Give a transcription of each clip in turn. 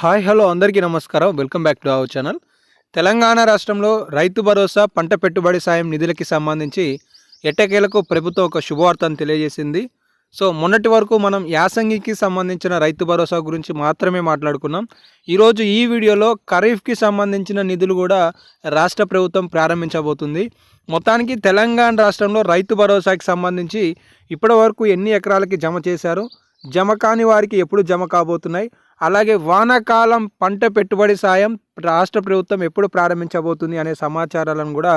Hi hello అందరికీ నమస్కారం. Welcome back to our channel. Telangana రాష్ట్రంలో రైతు భరోసా పంట పెట్టుబడి సాయం నిధులకి సంబంధించి ఎట్టకేలకు ప్రభుత్వం ఒక శుభవార్తను తెలియజేసింది. సో మొన్నటి వరకు మనం యాసంగికి సంబంధించిన రైతు భరోసా గురించి మాత్రమే మాట్లాడుకున్నాం. ఈరోజు ఈ వీడియోలో ఖరీఫ్కి సంబంధించిన నిధులు కూడా రాష్ట్ర ప్రభుత్వం ప్రారంభించబోతుంది. మొత్తానికి తెలంగాణ రాష్ట్రంలో రైతు భరోసాకి సంబంధించి ఇప్పటి వరకు ఎన్ని ఎకరాలకి జమ చేశారు? జమ కాని వారికి ఎప్పుడు జమ కాబోతున్నాయి? అలాగే వానాకాలం పంట పెట్టుబడి సాయం రాష్ట్ర ప్రభుత్వం ఎప్పుడు ప్రారంభించబోతుంది అనే సమాచారాలను కూడా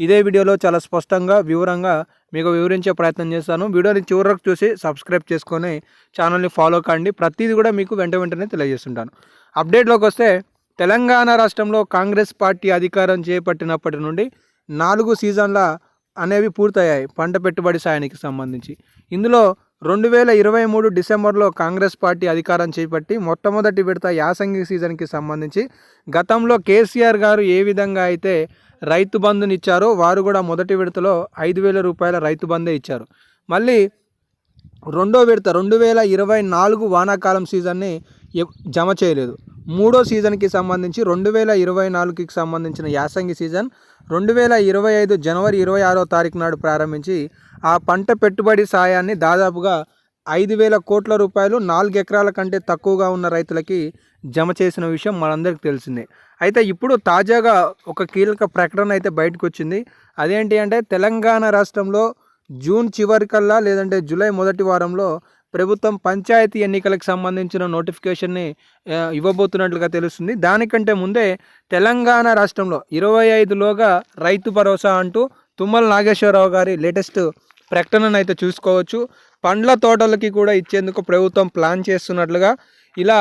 ఇదే వీడియోలో చాలా స్పష్టంగా వివరంగా మీకు వివరించే ప్రయత్నం చేస్తాను. వీడియోని చివరకు చూసి సబ్స్క్రైబ్ చేసుకొని ఛానల్ని ఫాలో కండి. ప్రతిదీ కూడా మీకు వెంట వెంటనే తెలియజేస్తుంటాను. అప్డేట్లోకి వస్తే తెలంగాణ రాష్ట్రంలో కాంగ్రెస్ పార్టీ అధికారం చేపట్టినప్పటి నుండి నాలుగు సీజన్ల అనేవి పూర్తయ్యాయి. పంట పెట్టుబడి సాయానికి సంబంధించి. ఇందులో రెండు వేల ఇరవై మూడు డిసెంబర్లో కాంగ్రెస్ పార్టీ అధికారం చేపట్టి మొట్టమొదటి విడత యాసంగి సీజన్కి సంబంధించి గతంలో కేసీఆర్ గారు ఏ విధంగా అయితే రైతు బంధుని ఇచ్చారో వారు కూడా మొదటి విడతలో ఐదు వేల రూపాయల రైతు బంధే ఇచ్చారు. మళ్ళీ రెండో విడత రెండు వేల ఇరవై నాలుగు వానాకాలం సీజన్ని జమ చేయలేదు. మూడో సీజన్కి సంబంధించి రెండు వేల ఇరవై నాలుగుకి సంబంధించిన యాసంగి సీజన్ రెండు వేల ఇరవై ఐదు జనవరి ఇరవై ఆరో తారీఖు నాడు ప్రారంభించి ఆ పంట పెట్టుబడి సాయాన్ని దాదాపుగా ఐదు వేల కోట్ల రూపాయలు నాలుగు ఎకరాల కంటే తక్కువగా ఉన్న రైతులకి జమ చేసిన విషయం మనందరికీ తెలిసిందే. అయితే ఇప్పుడు తాజాగా ఒక కీలక ప్రకటన అయితే బయటకు వచ్చింది అదేంటి అంటే తెలంగాణ రాష్ట్రంలో జూన్ చివరికల్లా లేదంటే జూలై మొదటి వారంలో ప్రభుత్వం పంచాయతీ ఎన్నికలకు సంబంధించిన నోటిఫికేషన్ని ఇవ్వబోతున్నట్లుగా తెలుస్తుంది. దానికంటే ముందే తెలంగాణ రాష్ట్రంలో ఇరవై ఐదులోగా రైతు భరోసా అంటూ తుమ్మల నాగేశ్వరరావు గారి లేటెస్ట్ ప్రకటనను అయితే చూసుకోవచ్చు. పండ్ల తోటలకి కూడా ఇచ్చేందుకు ప్రభుత్వం ప్లాన్ చేస్తున్నట్లుగా ఇలా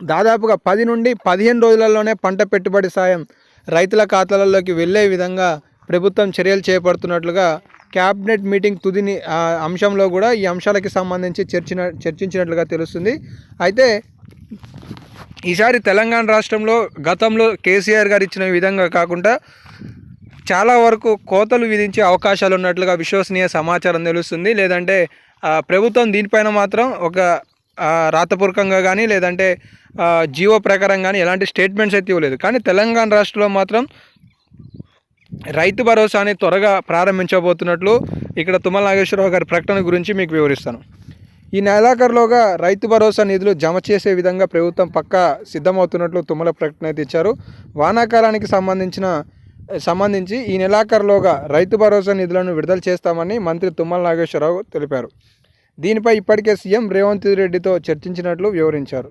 దాదాపుగా పది నుండి పదిహేను రోజులలోనే పంట పెట్టుబడి సాయం రైతుల ఖాతాలలోకి వెళ్ళే విధంగా ప్రభుత్వం చర్యలు చేపడుతున్నట్లుగా క్యాబినెట్ మీటింగ్ తుదిని అంశంలో కూడా ఈ అంశాలకి సంబంధించి చర్చిన చర్చించినట్లుగా తెలుస్తుంది. అయితే ఈసారి తెలంగాణ రాష్ట్రంలో గతంలో కేసీఆర్ గారు ఇచ్చిన విధంగా కాకుండా చాలా వరకు కోతలు విధించే అవకాశాలు ఉన్నట్లుగా విశ్వసనీయ సమాచారం తెలుస్తుంది. లేదంటే ప్రభుత్వం దీనిపైన మాత్రం ఒక రాతపూర్వకంగా కానీ లేదంటే జీవో ప్రకారం కానీ ఎలాంటి స్టేట్మెంట్స్ అయితే ఇవ్వలేదు. కానీ తెలంగాణ రాష్ట్రంలో మాత్రం రైతు భరోసాని త్వరగా ప్రారంభించబోతున్నట్లు ఇక్కడ తుమ్మల నాగేశ్వరరావు గారి ప్రకటన గురించి మీకు వివరిస్తాను. ఈ నెలాఖరులోగా రైతు భరోసా నిధులు జమ చేసే విధంగా ప్రభుత్వం పక్కా సిద్ధమవుతున్నట్లు తుమ్మల ప్రకటన అయితే ఇచ్చారు. వానాకాలానికి సంబంధించిన సంబంధించి ఈ నెలాఖరులోగా రైతు భరోసా నిధులను విడుదల చేస్తామని మంత్రి తుమ్మల నాగేశ్వరరావు తెలిపారు. దీనిపై ఇప్పటికే సీఎం రేవంత్ రెడ్డితో చర్చించినట్లు వివరించారు.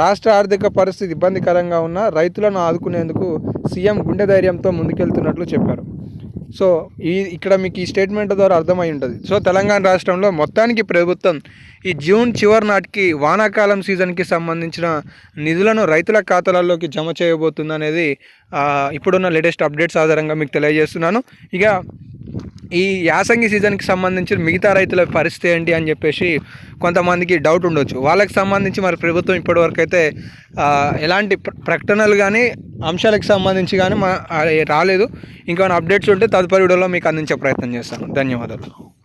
రాష్ట్ర ఆర్థిక పరిస్థితి ఇబ్బందికరంగా ఉన్న రైతులను ఆదుకునేందుకు సీఎం గుండె ధైర్యంతో ముందుకెళ్తున్నట్లు చెప్పారు. సో ఈ ఇక్కడ మీకు ఈ స్టేట్మెంట్ ద్వారా అర్థమై ఉంటుంది. సో తెలంగాణ రాష్ట్రంలో మొత్తానికి ప్రభుత్వం ఈ జూన్ చివరి నాటికి వానాకాలం సీజన్కి సంబంధించిన నిధులను రైతుల ఖాతాలలోకి జమ చేయబోతుంది అనేది ఇప్పుడున్న లేటెస్ట్ అప్డేట్స్ ఆధారంగా మీకు తెలియజేస్తున్నాను. ఇక ఈ యాసంగి సీజన్కి సంబంధించి మిగతా రైతుల పరిస్థితి ఏంటి అని చెప్పేసి కొంతమందికి డౌట్ ఉండొచ్చు. వాళ్ళకి సంబంధించి మరి ప్రభుత్వం ఇప్పటివరకు అయితే ఎలాంటి ప్రకటనలు కానీ అంశాలకు సంబంధించి కానీ మా రాలేదు. ఇంకా అప్డేట్స్ ఉంటే తదుపరి వీడియోలో మీకు అందించే ప్రయత్నం చేస్తాను. ధన్యవాదాలు.